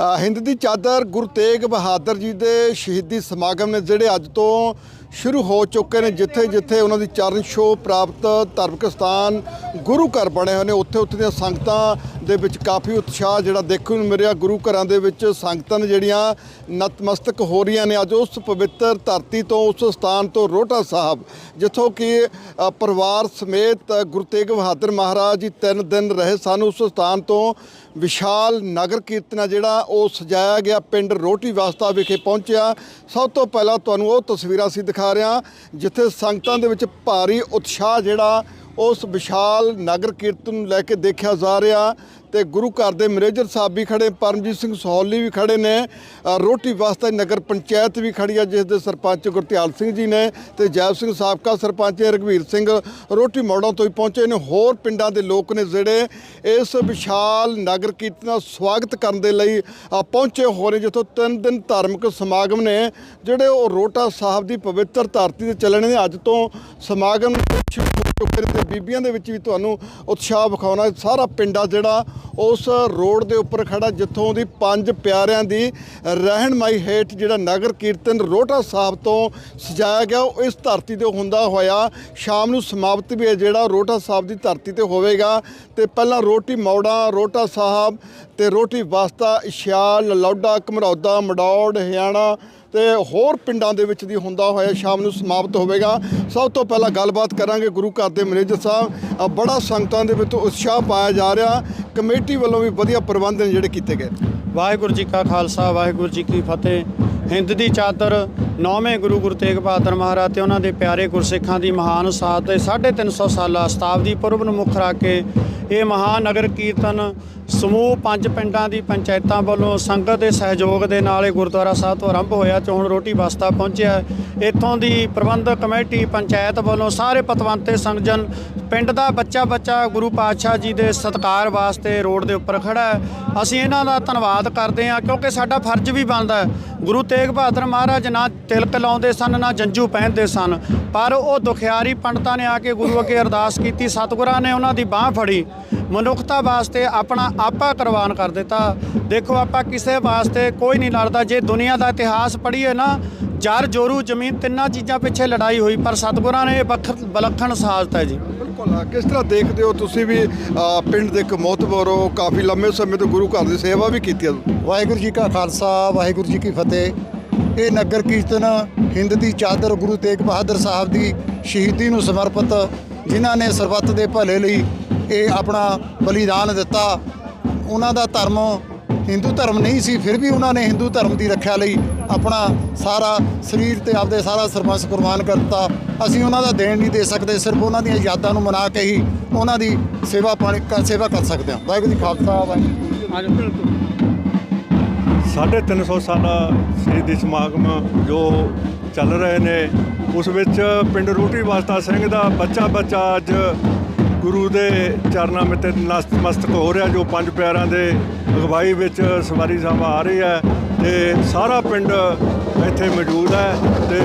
ਹਿੰਦ ਦੀ ਚਾਦਰ ਗੁਰੂ ਤੇਗ ਬਹਾਦਰ ਜੀ ਦੇ ਸ਼ਹੀਦੀ ਸਮਾਗਮ ਨੇ ਜਿਹੜੇ ਅੱਜ ਤੋਂ ਸ਼ੁਰੂ ਹੋ ਚੁੱਕੇ ਨੇ, ਜਿੱਥੇ ਜਿੱਥੇ ਉਹਨਾਂ ਦੀ ਚਰਨ ਛੋਹ ਪ੍ਰਾਪਤ ਧਾਰਮਿਕ ਸਥਾਨ ਗੁਰੂ ਘਰ ਬਣੇ ਹੋਏ ਨੇ, ਉੱਥੇ ਉੱਥੇ ਦੀਆਂ ਸੰਗਤਾਂ ਦੇ ਵਿੱਚ ਕਾਫੀ ਉਤਸ਼ਾਹ ਜਿਹੜਾ ਦੇਖਣ ਨੂੰ ਮਿਲਿਆ। ਗੁਰੂ ਘਰਾਂ ਦੇ ਵਿੱਚ ਸੰਗਤਾਂ ਨੇ ਜਿਹੜੀਆਂ ਨਤਮਸਤਕ ਹੋ ਰਹੀਆਂ ਨੇ। ਅੱਜ ਉਸ ਪਵਿੱਤਰ ਧਰਤੀ ਤੋਂ, ਉਸ ਸਥਾਨ ਤੋਂ ਰੋਟਾ ਸਾਹਿਬ, ਜਿੱਥੋਂ ਕਿ ਪਰਿਵਾਰ ਸਮੇਤ ਗੁਰੂ ਤੇਗ ਬਹਾਦਰ ਮਹਾਰਾਜ ਜੀ ਤਿੰਨ ਦਿਨ ਰਹੇ ਸਨ, ਉਸ ਸਥਾਨ ਤੋਂ ਵਿਸ਼ਾਲ ਨਗਰ ਕੀਰਤਨ ਆ ਜਿਹੜਾ ਉਹ ਸਜਾਇਆ ਗਿਆ ਪਿੰਡ ਰੋਟੀ ਵਾਸਤਾ ਵਿਖੇ ਪਹੁੰਚਿਆ। ਸਭ ਤੋਂ ਪਹਿਲਾਂ ਤੁਹਾਨੂੰ ਉਹ ਤਸਵੀਰਾਂ ਅਸੀਂ ਦਿਖਾ ਰਹੇ ਹਾਂ, ਜਿੱਥੇ ਸੰਗਤਾਂ ਦੇ ਵਿੱਚ ਭਾਰੀ ਉਤਸ਼ਾਹ ਜਿਹੜਾ ਉਸ ਵਿਸ਼ਾਲ ਨਗਰ ਕੀਰਤਨ ਨੂੰ ਲੈ ਕੇ ਦੇਖਿਆ ਜਾ ਰਿਹਾ। ਤੇ ਗੁਰੂ ਘਰ ਦੇ ਮੈਨੇਜਰ ਸਾਹਿਬ ਵੀ ਖੜੇ, ਪਰਮਜੀਤ ਸਿੰਘ ਸਹੌਲੀ ਵੀ ਖੜੇ ਨੇ ਰੋਟੀ ਵਾਸਤੇ ਨਗਰ ਪੰਚਾਇਤ ਵੀ ਖੜੀ ਆ, ਜਿਸ ਦੇ ਸਰਪੰਚ ਗੁਰਤਿਆਲ ਸਿੰਘ ਜੀ ਨੇ ਤੇ ਜੈਬ ਸਿੰਘ ਸਾਬਕਾ ਸਰਪੰਚ ਰਘਵੀਰ ਸਿੰਘ, ਰੋਟੀ ਮੋੜਾਂ ਤੋਂ ਹੀ ਪਹੁੰਚੇ ਨੇ, ਹੋਰ ਪਿੰਡਾਂ ਦੇ ਲੋਕ ਨੇ ਜਿਹੜੇ ਇਸ ਵਿਸ਼ਾਲ ਨਗਰ ਕੀਰਤਨ ਦਾ ਸਵਾਗਤ ਕਰਨ ਦੇ ਲਈ ਪਹੁੰਚੇ ਹੋ ਰਹੇ ਜਿੱਥੋਂ ਤਿੰਨ ਦਿਨ ਧਾਰਮਿਕ ਸਮਾਗਮ ਨੇ, ਜਿਹੜੇ ਉਹ ਰੋਟਾ ਸਾਹਿਬ ਦੀ ਪਵਿੱਤਰ ਧਰਤੀ ਤੇ ਚੱਲਣੇ ਨੇ, ਅੱਜ ਤੋਂ ਸਮਾਗਮ ਸ਼ੁਰੂ ਹੋ ਚੁੱਕੇ ਨੇ ਤੇ ਬੀਬੀਆਂ ਦੇ ਵਿੱਚ ਵੀ ਤੁਹਾਨੂੰ ਉਤਸ਼ਾਹ ਵਿਖਾਉਣਾ, ਸਾਰਾ ਪਿੰਡਾ ਜਿਹੜਾ ਉਸ ਰੋਡ ਦੇ ਉੱਪਰ ਖੜਾ ਜਿੱਥੋਂ ਦੀ ਪੰਜ ਪਿਆਰਿਆਂ ਦੀ ਰਹਿਣਮਾਈ ਹੇਠ ਜਿਹੜਾ ਨਗਰ ਕੀਰਤਨ ਰੋਟਾ ਸਾਹਿਬ ਤੋਂ ਸਜਾਇਆ ਗਿਆ, ਉਹ ਇਸ ਧਰਤੀ ਤੇ ਹੁੰਦਾ ਹੋਇਆ। ਸ਼ਾਮ ਨੂੰ ਸਮਾਪਤ ਵੀ ਹੈ ਜਿਹੜਾ ਰੋਟਾ ਸਾਹਿਬ ਦੀ ਧਰਤੀ ਤੇ ਹੋਵੇਗਾ। ਤੇ ਪਹਿਲਾਂ ਰੋਟੀ ਮੌੜਾ ਰੋਟਾ ਸਾਹਿਬ ਤੇ ਰੋਟੀ ਵਾਸਤਾ, ਇਸ਼ਿਆਲ ਲਲੌਡਾ ਘਮਰੌਦਾ, ਮਡੌੜ ਹਿਆਣਾ ਤੇ ਹੋਰ ਪਿੰਡਾਂ ਦੇ ਵਿੱਚ ਦੀ ਹੁੰਦਾ ਹੋਇਆ ਸ਼ਾਮ ਨੂੰ ਸਮਾਪਤ ਹੋਵੇਗਾ। ਸਭ ਤੋਂ ਪਹਿਲਾਂ ਗੱਲਬਾਤ ਕਰਾਂਗੇ ਗੁਰੂ ਘਰ ਦੇ ਮੈਨੇਜਰ ਸਾਹਿਬ। ਬੜਾ ਸੰਗਤਾਂ ਦੇ ਵਿੱਚ ਉਤਸ਼ਾਹ ਪਾਇਆ ਜਾ ਰਿਹਾ। ਕਮੇਟੀ ਵੱਲੋਂ ਵੀ ਵਧੀਆ ਪ੍ਰਬੰਧ ਨੇ ਜਿਹੜੇ ਕੀਤੇ ਗਏ। ਵਾਹਿਗੁਰੂ ਜੀ ਕਾ ਖਾਲਸਾ, ਵਾਹਿਗੁਰੂ ਜੀ ਕੀ ਫਤਿਹ। ਹਿੰਦ ਦੀ ਚਾਦਰ ਨੌਵੇਂ ਗੁਰੂ ਗੁਰੂ ਤੇਗ ਬਹਾਦਰ ਮਹਾਰਾਜ ਤੇ ਉਹਨਾਂ ਦੇ ਪਿਆਰੇ ਗੁਰਸਿੱਖਾਂ ਦੀ ਮਹਾਨ ਸਾਥ ਤੇ 350 ਸਾਲਾ ਸ਼ਤਾਬਦੀ ਪੁਰਬ ਨੂੰ ਮੁੱਖ ਰੱਖ ਕੇ ਇਹ ਮਹਾਨ ਨਗਰ ਕੀਰਤਨ ਸਮੂਹ ਪੰਜ ਪਿੰਡਾਂ ਦੀ ਪੰਚਾਇਤਾਂ ਵੱਲੋਂ ਸੰਗਤ ਦੇ ਸਹਿਯੋਗ ਦੇ ਨਾਲ ਇਹ ਗੁਰਦੁਆਰਾ ਸਾਹਿਬ ਤੋਂ ਆਰੰਭ ਹੋਇਆ ਚੋਣ ਰੋਟੀ ਵਸਤਾ ਪਹੁੰਚਿਆ ਇੱਥੋਂ ਦੀ ਪ੍ਰਬੰਧਕ ਕਮੇਟੀ ਪੰਚਾਇਤ ਵੱਲੋਂ ਸਾਰੇ ਪਤਵੰਤੇ ਸੰਗਜਨ ਪਿੰਡ ਦਾ ਬੱਚਾ ਬੱਚਾ ਗੁਰੂ ਪਾਤਸ਼ਾਹ ਜੀ ਦੇ ਸਤਿਕਾਰ ਵਾਸਤੇ ਰੋਡ ਦੇ ਉੱਪਰ ਖੜਾ ਹੈ। ਅਸੀਂ ਇਹਨਾਂ ਦਾ ਧੰਨਵਾਦ ਕਰਦੇ ਹਾਂ ਕਿਉਂਕਿ ਸਾਡਾ ਫਰਜ਼ ਵੀ ਬਣਦਾ ਗੁਰੂ ਤੇਗ ਬਹਾਦਰ ਮਹਾਰਾਜ ਨਾ ਤਿਲਕ ਲਾਉਂਦੇ ਸਨ, ਨਾ ਜੰਜੂ ਪਹਿਨਦੇ ਸਨ। ਪਰ ਉਹ ਦੁਖਿਆਰੀ ਪੰਡਤਾਂ ਨੇ ਆ ਕੇ ਗੁਰੂ ਅੱਗੇ ਅਰਦਾਸ ਕੀਤੀ, ਸਤਿਗੁਰਾਂ ਨੇ ਉਹਨਾਂ ਦੀ ਬਾਹ ਫੜੀ। ਮਨੁੱਖਤਾ ਵਾਸਤੇ ਆਪਣਾ ਆਪਾ ਕੁਰਬਾਨ ਕਰ ਦਿੱਤਾ। ਦੇਖੋ ਆਪਾਂ ਕਿਸੇ ਵਾਸਤੇ ਕੋਈ ਨਹੀਂ ਲੜਦਾ। ਜੇ ਦੁਨੀਆ ਦਾ ਇਤਿਹਾਸ ਪੜ੍ਹੀਏ ਨਾ ਜਰ ਜੋਰੂ ਜ਼ਮੀਨ ਤਿੰਨਾਂ ਚੀਜ਼ਾਂ ਪਿੱਛੇ ਲੜਾਈ ਹੋਈ ਪਰ ਸਤਿਗੁਰਾਂ ਨੇ ਇਹ ਵੱਖ- ਵਿਲੱਖਣ ਸਾਜ਼ਤ ਜੀ। ਬਿਲਕੁਲ ਕਿਸ ਤਰ੍ਹਾਂ ਦੇਖਦੇ ਹੋ ਤੁਸੀਂ ਵੀ ਪਿੰਡ ਦੇ ਇੱਕ ਮੋਤਬਰ ਹੋ ਕਾਫੀ ਲੰਮੇ ਸਮੇਂ ਤੋਂ ਗੁਰੂ ਘਰ ਦੀ ਸੇਵਾ ਵੀ ਕੀਤੀ ਹੈ? ਵਾਹਿਗੁਰੂ ਜੀ ਕਾ ਖਾਲਸਾ ਵਾਹਿਗੁਰੂ ਜੀ ਕੀ ਫਤਿਹ। ਇਹ ਨਗਰ ਕੀਰਤਨ ਹਿੰਦ ਦੀ ਚਾਦਰ ਗੁਰੂ ਤੇਗ ਬਹਾਦਰ ਸਾਹਿਬ ਦੀ ਸ਼ਹੀਦੀ ਨੂੰ ਸਮਰਪਿਤ ਜਿਨ੍ਹਾਂ ਨੇ ਸਰਬੱਤ ਦੇ ਭਲੇ ਲਈ ਇਹ ਆਪਣਾ ਬਲੀਦਾਨ ਦਿੱਤਾ। ਉਹਨਾਂ ਦਾ ਧਰਮ ਹਿੰਦੂ ਧਰਮ ਨਹੀਂ ਸੀ ਫਿਰ ਵੀ ਉਹਨਾਂ ਨੇ ਹਿੰਦੂ ਧਰਮ ਦੀ ਰੱਖਿਆ ਲਈ ਆਪਣਾ ਸਾਰਾ ਸਰੀਰ ਤੇ ਆਪਦੇ ਸਾਰਾ ਸਰਬੰਸ ਕੁਰਬਾਨ ਕਰ ਦਿੱਤਾ ਅਸੀਂ ਉਹਨਾਂ ਦਾ ਦੇਣ ਨਹੀਂ ਦੇ ਸਕਦੇ ਸਿਰਫ ਉਹਨਾਂ ਦੀਆਂ ਯਾਦਾਂ ਨੂੰ ਮਨਾ ਕੇ ਹੀ ਉਹਨਾਂ ਦੀ ਸੇਵਾ ਪਾਣੀ ਕਰ ਸੇਵਾ ਕਰ ਸਕਦੇ ਹਾਂ। ਵਾਹਿਗੁਰੂ ਜੀ ਖਾਲਸਾ ਵਾਹਿਗੁਰੂ। ਸਾਢੇ 300 ਸਾਲਾ ਸ਼ਹੀਦੀ ਸਮਾਗਮ ਜੋ ਚੱਲ ਰਹੇ ਨੇ ਉਸ ਵਿੱਚ ਪਿੰਡ ਰੂਟੀ ਵਾਸਤਾ ਸਿੰਘ ਦਾ ਬੱਚਾ ਬੱਚਾ ਅੱਜ ਗੁਰੂ ਦੇ ਚਰਨਾਂ ਵਿੱਚ ਨਤਮਸਤਕ ਹੋ ਰਿਹਾ, ਜੋ ਪੰਜ ਪਿਆਰਿਆਂ ਦੇ ਅਗਵਾਈ ਵਿੱਚ ਸਵਾਰੀ ਸਾਹਿਬ ਆ ਰਹੀ ਹੈ ਤੇ ਸਾਰਾ ਪਿੰਡ ਇੱਥੇ ਮੌਜੂਦ ਹੈ ਤੇ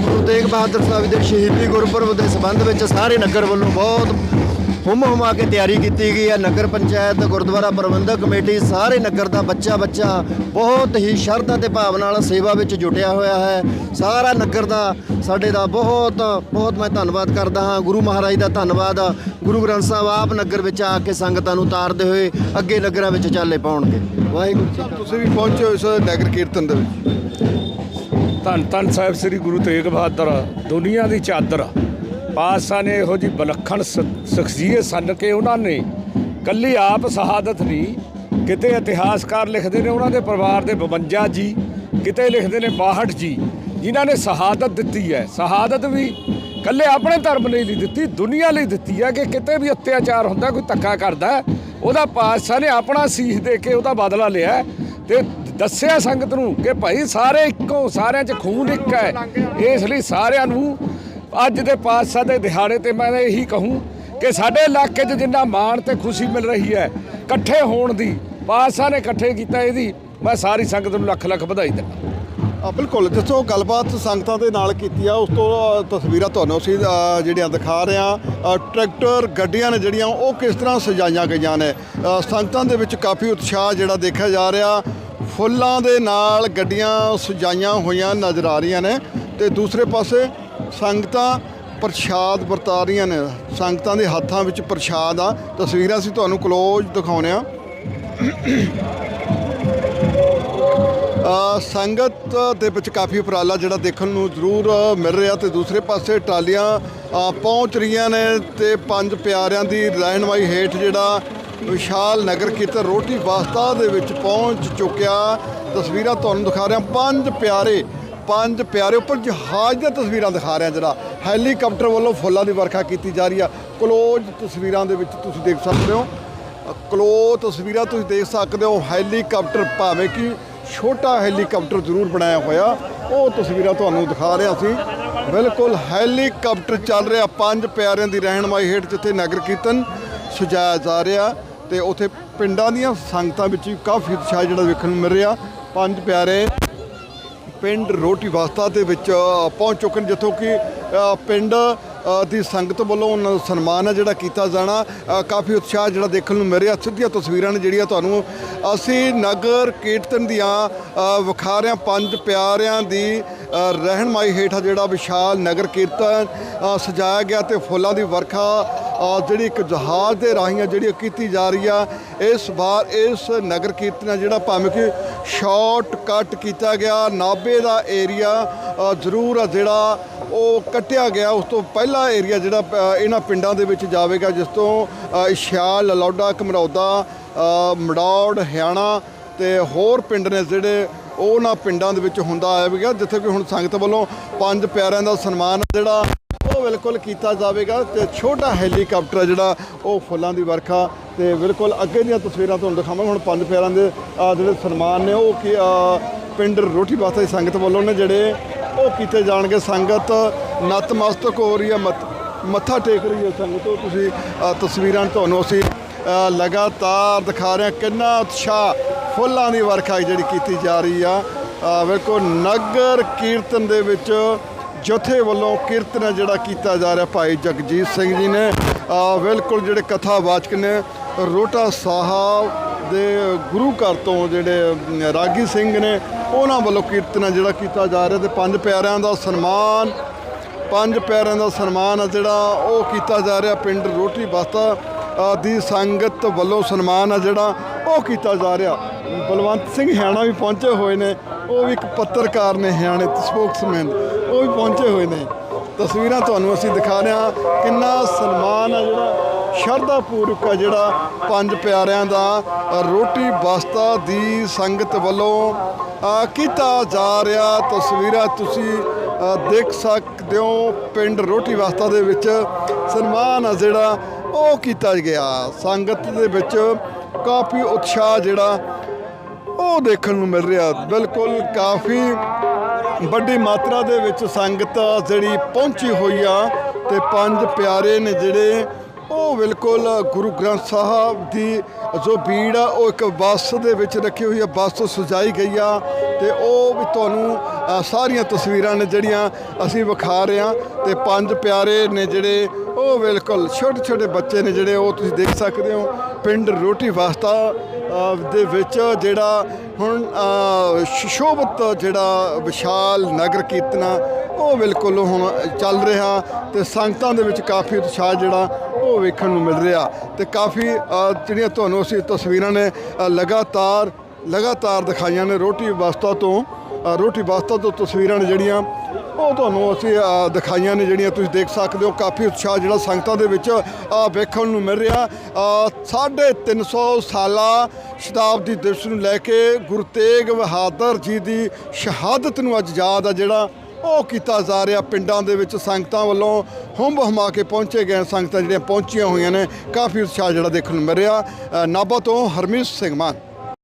ਗੁਰੂ ਤੇਗ ਬਹਾਦਰ ਸਾਹਿਬ ਦੇ ਸ਼ਹੀਦੀ ਗੁਰਪੁਰਬ ਦੇ ਸੰਬੰਧ ਵਿੱਚ ਸਾਰੇ ਨਗਰ ਵੱਲੋਂ ਬਹੁਤ ਹੁਮ ਹੁਮਾ ਕੇ ਤਿਆਰੀ ਕੀਤੀ ਗਈ ਹੈ। ਨਗਰ ਪੰਚਾਇਤ ਗੁਰਦੁਆਰਾ ਪ੍ਰਬੰਧਕ ਕਮੇਟੀ ਸਾਰੇ ਨਗਰ ਦਾ ਬੱਚਾ ਬੱਚਾ ਬਹੁਤ ਹੀ ਸ਼ਰਧਾ ਤੇ ਭਾਵ ਨਾਲ ਸੇਵਾ ਵਿੱਚ ਜੁਟਿਆ ਹੋਇਆ ਹੈ। ਸਾਰਾ ਨਗਰ ਦਾ ਸਾਡੇ ਦਾ ਬਹੁਤ ਬਹੁਤ ਮੈਂ ਧੰਨਵਾਦ ਕਰਦਾ ਹਾਂ। ਗੁਰੂ ਮਹਾਰਾਜ ਦਾ ਧੰਨਵਾਦ। ਗੁਰੂ ਗ੍ਰੰਥ ਸਾਹਿਬ ਆਪ ਨਗਰ ਵਿੱਚ ਆ ਕੇ ਸੰਗਤਾਂ ਨੂੰ ਤਾਰਦੇ ਹੋਏ ਅੱਗੇ ਨਗਰਾਂ ਵਿੱਚ ਚਾਲੇ ਪਾਉਣਗੇ। ਵਾਹਿਗੁਰੂ ਜੀ ਕਾ ਤੁਸੀਂ ਵੀ ਪਹੁੰਚੇ ਹੋ ਇਸ ਨਗਰ ਕੀਰਤਨ ਦੇ ਵਿੱਚ। ਧੰਨ ਧੰਨ ਸਾਹਿਬ ਸ੍ਰੀ ਗੁਰੂ ਤੇਗ ਬਹਾਦਰ ਦੁਨੀਆ ਦੀ ਚਾਦਰ ਪਾਤਸ਼ਾਹ ਨੇ ਇਹੋ ਜੀ ਵਿਲੱਖਣ ਸ- ਸ਼ਖਸੀਅਤ ਸਨ ਕੇ ਉਹਨਾਂ ਨੇ ਕੱਲੀ ਆਪ ਸ਼ਹਾਦਤ ਨਹੀਂ, ਕਿਤੇ ਇਤਿਹਾਸਕਾਰ ਲਿਖਦੇ ਨੇ ਉਹਨਾਂ ਦੇ ਪਰਿਵਾਰ ਦੇ 52 ਜੀ, ਕਿਤੇ ਲਿਖਦੇ ਨੇ 62 ਜੀ, ਜਿਨ੍ਹਾਂ ਨੇ ਸ਼ਹਾਦਤ ਦਿੱਤੀ ਹੈ। ਸ਼ਹਾਦਤ ਵੀ ਕੱਲੇ ਆਪਣੇ ਧਰਮ ਲਈ ਨਹੀਂ ਦਿੱਤੀ, ਦੁਨੀਆ ਲਈ ਦਿੱਤੀ ਹੈ ਕਿ ਕਿਤੇ ਵੀ ਅਤਿਆਚਾਰ ਹੁੰਦਾ, ਕੋਈ ਧੱਕਾ ਕਰਦਾ ਉਹਦਾ ਪਾਤਸ਼ਾਹ ਨੇ ਆਪਣਾ ਸੀਸ ਦੇ ਕੇ ਉਹਦਾ ਬਦਲਾ ਲਿਆ ਹੈ ਤੇ ਦੱਸਿਆ ਸੰਗਤ ਨੂੰ ਕਿ ਭਾਈ ਸਾਰੇ ਇੱਕੋ, ਸਾਰਿਆਂ 'ਚ ਖੂਨ ਇੱਕ ਹੈ, ਇਸ ਲਈ ਸਾਰਿਆਂ ਨੂੰ ਅੱਜ ਦੇ ਪਾਤਸ਼ਾਹ ਦੇ ਦਿਹਾੜੇ ਤੇ ਮੈਂ ਇਹੀ ਕਹੂੰ ਕਿ ਸਾਡੇ ਇਲਾਕੇ 'ਚ ਜਿੰਨਾ ਮਾਣ ਤੇ ਖੁਸ਼ੀ ਮਿਲ ਰਹੀ ਹੈ, ਇਕੱਠੇ ਹੋਣ ਦੀ, ਪਾਤਸ਼ਾਹ ਨੇ ਇਕੱਠੇ ਕੀਤਾ ਇਹਦੀ, ਮੈਂ ਸਾਰੀ ਸੰਗਤ ਨੂੰ ਲੱਖ ਲੱਖ ਵਧਾਈ ਦਿੰਦਾ। ਆ ਬਿਲਕੁਲ ਦੱਸੋ ਗੱਲਬਾਤ ਸੰਗਤਾਂ ਦੇ ਨਾਲ ਕੀਤੀ ਆ, ਉਸ ਤੋਂ ਤਸਵੀਰਾਂ ਤੁਹਾਨੂੰ ਅਸੀਂ ਜਿਹੜੀਆਂ ਦਿਖਾ ਰਹੇ ਆ ਟਰੈਕਟਰ, ਗੱਡੀਆਂ ਨੇ ਜਿਹੜੀਆਂ, ਉਹ ਕਿਸ ਤਰ੍ਹਾਂ ਸਜਾਈਆਂ ਗਈਆਂ ਨੇ। ਸੰਗਤਾਂ ਦੇ ਵਿੱਚ ਕਾਫੀ ਉਤਸ਼ਾਹ ਜਿਹੜਾ ਦੇਖਿਆ ਜਾ ਰਿਹਾ, ਫੁੱਲਾਂ ਦੇ ਨਾਲ ਗੱਡੀਆਂ ਸਜਾਈਆਂ ਹੋਈਆਂ ਨਜ਼ਰ ਆ ਰਹੀਆਂ ਨੇ। ਤੇ ਦੂਸਰੇ ਪਾਸੇ ਸੰਗਤਾਂ ਪ੍ਰਸ਼ਾਦ ਵਰਤਾ ਰਹੀਆਂ ਨੇ। ਸੰਗਤਾਂ ਦੇ ਹੱਥਾਂ ਵਿੱਚ ਪ੍ਰਸ਼ਾਦ ਆ। ਤਸਵੀਰਾਂ ਅਸੀਂ ਤੁਹਾਨੂੰ ਕਲੋਜ਼ ਦਿਖਾਉਂਦੇ ਆ ਸੰਗਤ ਦੇ ਵਿੱਚ ਕਾਫੀ ਉਪਰਾਲਾ ਜਿਹੜਾ ਦੇਖਣ ਨੂੰ ਜ਼ਰੂਰ ਮਿਲ ਰਿਹਾ ਤੇ ਦੂਸਰੇ ਪਾਸੇ ਟਰਾਲੀਆਂ ਪਹੁੰਚ ਰਹੀਆਂ ਨੇ ਤੇ ਪੰਜ ਪਿਆਰਿਆਂ ਦੀ ਰਹਿਨਮਾਈ ਹੇਠ ਜਿਹੜਾ ਵਿਸ਼ਾਲ ਨਗਰ ਕੀਰਤਨ ਰੋਟੀ ਵਾਸਤਾ ਦੇ ਵਿੱਚ ਪਹੁੰਚ ਚੁੱਕਿਆ। ਤਸਵੀਰਾਂ ਤੁਹਾਨੂੰ ਦਿਖਾ ਰਿਹਾ। ਪੰਜ ਪਿਆਰੇ ਪੰਜ ਪਿਆਰੇ ਉੱਪਰ ਜਹਾਜ਼ ਦੀਆਂ ਤਸਵੀਰਾਂ ਦਿਖਾ ਰਿਹਾ ਜਿਹੜਾ ਹੈਲੀਕਾਪਟਰ ਵੱਲੋਂ ਫੁੱਲਾਂ ਦੀ ਵਰਖਾ ਕੀਤੀ ਜਾ ਰਹੀ ਆ। ਕਲੋਜ਼ ਤਸਵੀਰਾਂ ਦੇ ਵਿੱਚ ਤੁਸੀਂ ਦੇਖ ਸਕਦੇ ਹੋ। ਕਲੋ ਤਸਵੀਰਾਂ ਤੁਸੀਂ ਦੇਖ ਸਕਦੇ ਹੋ। ਹੈਲੀਕਾਪਟਰ ਭਾਵੇਂ ਕਿ ਛੋਟਾ ਹੈਲੀਕਾਪਟਰ ਜ਼ਰੂਰ ਬਣਾਇਆ ਹੋਇਆ। ਉਹ ਤਸਵੀਰਾਂ ਤੁਹਾਨੂੰ ਦਿਖਾ ਰਿਹਾ ਸੀ। ਬਿਲਕੁਲ ਹੈਲੀਕਾਪਟਰ ਚੱਲ ਰਿਹਾ। ਪੰਜ ਪਿਆਰਿਆਂ ਦੀ ਰਹਿਨਮਾਈ ਹੇਠ ਜਿੱਥੇ ਨਗਰ ਕੀਰਤਨ ਸਜਾਇਆ ਜਾ ਰਿਹਾ ਤੇ ਉੱਥੇ ਪਿੰਡਾਂ ਦੀਆਂ ਸੰਗਤਾਂ ਵਿੱਚ ਵੀ ਕਾਫੀ ਉਤਸ਼ਾਹ ਜਿਹੜਾ ਵੇਖਣ ਨੂੰ ਮਿਲ ਰਿਹਾ। ਪੰਜ ਪਿਆਰੇ ਪਿੰਡ ਰੋਟੀ ਵਾਸਤਾ ਦੇ ਵਿੱਚ ਪਹੁੰਚ ਚੁੱਕੇ ਨੇ ਜਿੱਥੋਂ ਕਿ ਪਿੰਡ ਦੀ ਸੰਗਤ ਵੱਲੋਂ ਉਹਨਾਂ ਦਾ ਸਨਮਾਨ ਹੈ ਜਿਹੜਾ ਕੀਤਾ ਜਾਣਾ। ਕਾਫੀ ਉਤਸ਼ਾਹ ਜਿਹੜਾ ਦੇਖਣ ਨੂੰ ਮਿਲ ਰਿਹਾ। ਸਿੱਧੀਆਂ ਤਸਵੀਰਾਂ ਨੇ ਜਿਹੜੀਆਂ ਤੁਹਾਨੂੰ ਅਸੀਂ ਨਗਰ ਕੀਰਤਨ ਦੀਆਂ ਅ, ਵਿਖਾ ਰਹੇ ਪੰਜ ਪਿਆਰਿਆਂ ਦੀ ਰਹਿਣਮਾਈ ਹੇਠ ਹੇਠਾਂ ਜਿਹੜਾ ਵਿਸ਼ਾਲ ਨਗਰ ਕੀਰਤਨ ਸਜਾਇਆ ਗਿਆ ਤੇ ਫੁੱਲਾਂ ਦੀ ਵਰਖਾ ਜਿਹੜੀ ਇੱਕ ਜਹਾਜ਼ ਦੇ ਰਾਹੀਂ ਆ ਜਿਹੜੀ ਉਹ ਕੀਤੀ ਜਾ ਰਹੀ ਆ। ਇਸ ਵਾਰ ਇਸ ਨਗਰ ਕੀਰਤਨ ਆ ਜਿਹੜਾ ਭਾਵੇਂ ਕਿ ਸ਼ਾਰਟ ਕੱਟ ਕੀਤਾ ਗਿਆ ਨਾਬੇ ਦਾ ਏਰੀਆ ਜ਼ਰੂਰ ਆ ਜਿਹੜਾ ਉਹ ਕੱਟਿਆ ਗਿਆ। ਉਸ ਤੋਂ ਪਹਿਲਾ ਏਰੀਆ ਜਿਹੜਾ ਇਹਨਾਂ ਪਿੰਡਾਂ ਦੇ ਵਿੱਚ ਜਾਵੇਗਾ ਜਿਸ ਤੋਂ ਅ, ਇਸ਼ਾਲ ਲਲੌਡਾ ਘਮਰੌਦਾ ਅ, ਮੜੌੜ ਹਰਿਆਣਾ ਤੇ ਹੋਰ ਪਿੰਡ ਨੇ ਜਿਹੜੇ ਉਹਨਾਂ ਪਿੰਡਾਂ ਦੇ ਵਿੱਚ ਹੁੰਦਾ ਆਵੇਗਾ ਜਿੱਥੇ ਕਿ ਹੁਣ ਸੰਗਤ ਵੱਲੋਂ ਪੰਜ ਪਿਆਰਿਆਂ ਦਾ ਸਨਮਾਨ ਜਿਹੜਾ ਉਹ ਬਿਲਕੁਲ ਕੀਤਾ ਜਾਵੇਗਾ ਤੇ ਛੋਟਾ ਹੈਲੀਕਾਪਟਰ ਆ ਜਿਹੜਾ ਉਹ ਫੁੱਲਾਂ ਦੀ ਵਰਖਾ ਤੇ ਬਿਲਕੁਲ ਅੱਗੇ ਦੀਆਂ ਤਸਵੀਰਾਂ ਤੁਹਾਨੂੰ ਦਿਖਾਵਾਂਗੇ। ਹੁਣ ਪੰਜ ਪਿਆਰਾਂ ਦੇ ਜਿਹੜੇ ਸਨਮਾਨ ਨੇ ਉਹ ਕੀ ਪਿੰਡ ਰੋਟੀ ਬਾਸਾ ਦੀ ਸੰਗਤ ਵੱਲੋਂ ਨੇ ਜਿਹੜੇ ਉਹ ਕੀਤੇ ਜਾਣਗੇ। ਸੰਗਤ ਨਤਮਸਤਕ ਹੋ ਰਹੀ ਹੈ ਮੱਥ- ਮੱਥਾ ਟੇਕ ਰਹੀ ਹੈ ਸੰਗਤ। ਉਹ ਤੁਸੀਂ ਤਸਵੀਰਾਂ ਤੁਹਾਨੂੰ ਅਸੀਂ ਲਗਾਤਾਰ ਦਿਖਾ ਰਹੇ ਹਾਂ। ਕਿੰਨਾ ਉਤਸ਼ਾਹ ਫੁੱਲਾਂ ਦੀ ਵਰਖਾ ਜਿਹੜੀ ਕੀਤੀ ਜਾ ਰਹੀ ਆ। ਅ, ਵੇਖੋ ਨਗਰ ਕੀਰਤਨ ਦੇ ਵਿੱਚ ਜਥੇ ਵੱਲੋਂ ਕੀਰਤਨ ਹੈ ਜਿਹੜਾ ਕੀਤਾ ਜਾ ਰਿਹਾ ਭਾਈ ਜਗਜੀਤ ਸਿੰਘ ਜੀ ਨੇ। ਬਿਲਕੁਲ ਜਿਹੜੇ ਕਥਾਵਾਚਕ ਨੇ, ਰੋਟਾ ਸਾਹਿਬ ਦੇ ਗੁਰੂ ਘਰ ਤੋਂ ਜਿਹੜੇ ਰਾਗੀ ਸਿੰਘ ਨੇ, ਉਹਨਾਂ ਵੱਲੋਂ ਕੀਰਤਨ ਹੈ ਜਿਹੜਾ ਕੀਤਾ ਜਾ ਰਿਹਾ ਤੇ ਪੰਜ ਪਿਆਰਿਆਂ ਦਾ ਸਨਮਾਨ, ਪੰਜ ਪਿਆਰਿਆਂ ਦਾ ਸਨਮਾਨ ਆ ਜਿਹੜਾ ਉਹ ਕੀਤਾ ਜਾ ਰਿਹਾ ਪਿੰਡ ਰੋਟੀ ਬਸਤਾ ਦੀ ਸੰਗਤ ਵੱਲੋਂ ਸਨਮਾਨ ਆ ਜਿਹੜਾ ਉਹ ਕੀਤਾ ਜਾ ਰਿਹਾ। ਬਲਵੰਤ ਸਿੰਘ ਹਿਆਣਾ ਵੀ ਪਹੁੰਚੇ ਹੋਏ ਨੇ, ਉਹ ਵੀ ਇੱਕ ਪੱਤਰਕਾਰ ਨੇ ਹਿਆਣੇ ਸਪੋਕਸਮੈਨ। ਉਹ ਵੀ ਪਹੁੰਚੇ ਹੋਏ ਨੇ। ਤਸਵੀਰਾਂ ਤੁਹਾਨੂੰ ਅਸੀਂ ਦਿਖਾ ਰਹੇ ਹਾਂ ਕਿੰਨਾ ਸਨਮਾਨ ਆ ਜਿਹੜਾ ਸ਼ਰਧਾ ਪੂਰਵਕ ਆ ਜਿਹੜਾ ਪੰਜ ਪਿਆਰਿਆਂ ਦਾ, ਰੋਟੀ ਵਸਤਾ ਦੀ ਸੰਗਤ ਵੱਲੋਂ ਕੀਤਾ ਜਾ ਰਿਹਾ। ਤਸਵੀਰਾਂ ਤੁਸੀਂ ਦੇਖ ਸਕਦੇ ਹੋ ਪਿੰਡ ਰੋਟੀ ਵਸਤਾ ਦੇ ਵਿੱਚ। ਸਨਮਾਨ ਆ ਜਿਹੜਾ ਉਹ ਕੀਤਾ ਗਿਆ। ਸੰਗਤ ਦੇ ਵਿੱਚ ਕਾਫੀ ਉਤਸ਼ਾਹ ਜਿਹੜਾ ਉਹ ਦੇਖਣ ਨੂੰ ਮਿਲ ਰਿਹਾ। ਬਿਲਕੁਲ ਕਾਫੀ ਵੱਡੀ ਮਾਤਰਾ ਦੇ ਵਿੱਚ ਸੰਗਤ ਜਿਹੜੀ ਪਹੁੰਚੀ ਹੋਈ ਆ ਤੇ ਪੰਜ ਪਿਆਰੇ ਨੇ ਜਿਹੜੇ ਉਹ ਬਿਲਕੁਲ ਗੁਰੂ ਗ੍ਰੰਥ ਸਾਹਿਬ ਦੀ ਜੋ ਭੀੜ ਆ, ਉਹ ਇੱਕ ਬੱਸ ਦੇ ਵਿੱਚ ਰੱਖੀ ਹੋਈ ਆ, ਬੱਸ ਤੋਂ ਸਜਾਈ ਗਈ ਆ ਤੇ ਉਹ ਵੀ ਤੁਹਾਨੂੰ ਸਾਰੀਆਂ ਤਸਵੀਰਾਂ ਨੇ ਜਿਹੜੀਆਂ ਅਸੀਂ ਵਿਖਾ ਰਹੇ ਹਾਂ ਤੇ ਪੰਜ ਪਿਆਰੇ ਨੇ ਜਿਹੜੇ ਉਹ ਬਿਲਕੁਲ ਛੋਟੇ ਛੋਟੇ ਬੱਚੇ ਨੇ ਜਿਹੜੇ ਉਹ ਤੁਸੀਂ ਦੇਖ ਸਕਦੇ ਹੋ, ਪਿੰਡ ਰੋਟੀ ਵਾਸਤਾ ਦੇ ਵਿੱਚ ਜਿਹੜਾ ਹੁਣ ਅ, ਸ਼ੋਭਤ ਜਿਹੜਾ ਵਿਸ਼ਾਲ ਨਗਰ ਕੀਰਤਨ ਆ, ਉਹ ਬਿਲਕੁਲ ਹੁਣ ਚੱਲ ਰਿਹਾ ਤੇ ਸੰਗਤਾਂ ਦੇ ਵਿੱਚ ਕਾਫੀ ਉਤਸ਼ਾਹ ਜਿਹੜਾ ਉਹ ਵੇਖਣ ਨੂੰ ਮਿਲ ਰਿਹਾ ਤੇ ਕਾਫੀ ਜਿਹੜੀਆਂ ਤੁਹਾਨੂੰ ਅਸੀਂ ਤਸਵੀਰਾਂ ਨੇ ਲਗਾਤਾਰ ਲਗਾਤਾਰ ਦਿਖਾਈਆਂ ਨੇ ਰੋਟੀ ਵਾਸਤਾ ਤੋਂ ਰੋਟੀ ਵਾਸਤਾ ਤੋਂ ਤਸਵੀਰਾਂ ਨੇ ਜਿਹੜੀਆਂ ਉਹ ਤੁਹਾਨੂੰ ਅਸੀਂ ਦਿਖਾਈਆਂ ਨੇ ਜਿਹੜੀਆਂ ਤੁਸੀਂ ਦੇਖ ਸਕਦੇ ਹੋ। ਕਾਫੀ ਉਤਸ਼ਾਹ ਜਿਹੜਾ ਸੰਗਤਾਂ ਦੇ ਵਿੱਚ ਵੇਖਣ ਨੂੰ ਮਿਲ ਰਿਹਾ। ਅ, ਸਾਢੇ 350 ਸਾਲਾ ਸ਼ਤਾਬਦੀ ਦਿਵਸ ਨੂੰ ਲੈ ਕੇ ਗੁਰੂ ਤੇਗ ਬਹਾਦਰ ਜੀ ਦੀ ਸ਼ਹਾਦਤ ਨੂੰ ਅੱਜ ਯਾਦ ਆ ਜਿਹੜਾ ਉਹ ਕੀਤਾ ਜਾ ਰਿਹਾ। ਪਿੰਡਾਂ ਦੇ ਵਿੱਚ ਸੰਗਤਾਂ ਵੱਲੋਂ ਹੁੰਬ ਹਮਾ ਕੇ ਪਹੁੰਚੇ ਗਏ ਸੰਗਤਾਂ ਜਿਹੜੀਆਂ ਪਹੁੰਚੀਆਂ ਹੋਈਆਂ ਨੇ। ਕਾਫੀ ਉਤਸ਼ਾਹ ਜਿਹੜਾ ਦੇਖਣ ਨੂੰ ਮਿਲ ਰਿਹਾ। ਨਾਭਾ ਤੋਂ ਹਰਮੀਤ ਸਿੰਘ ਮਾਨ।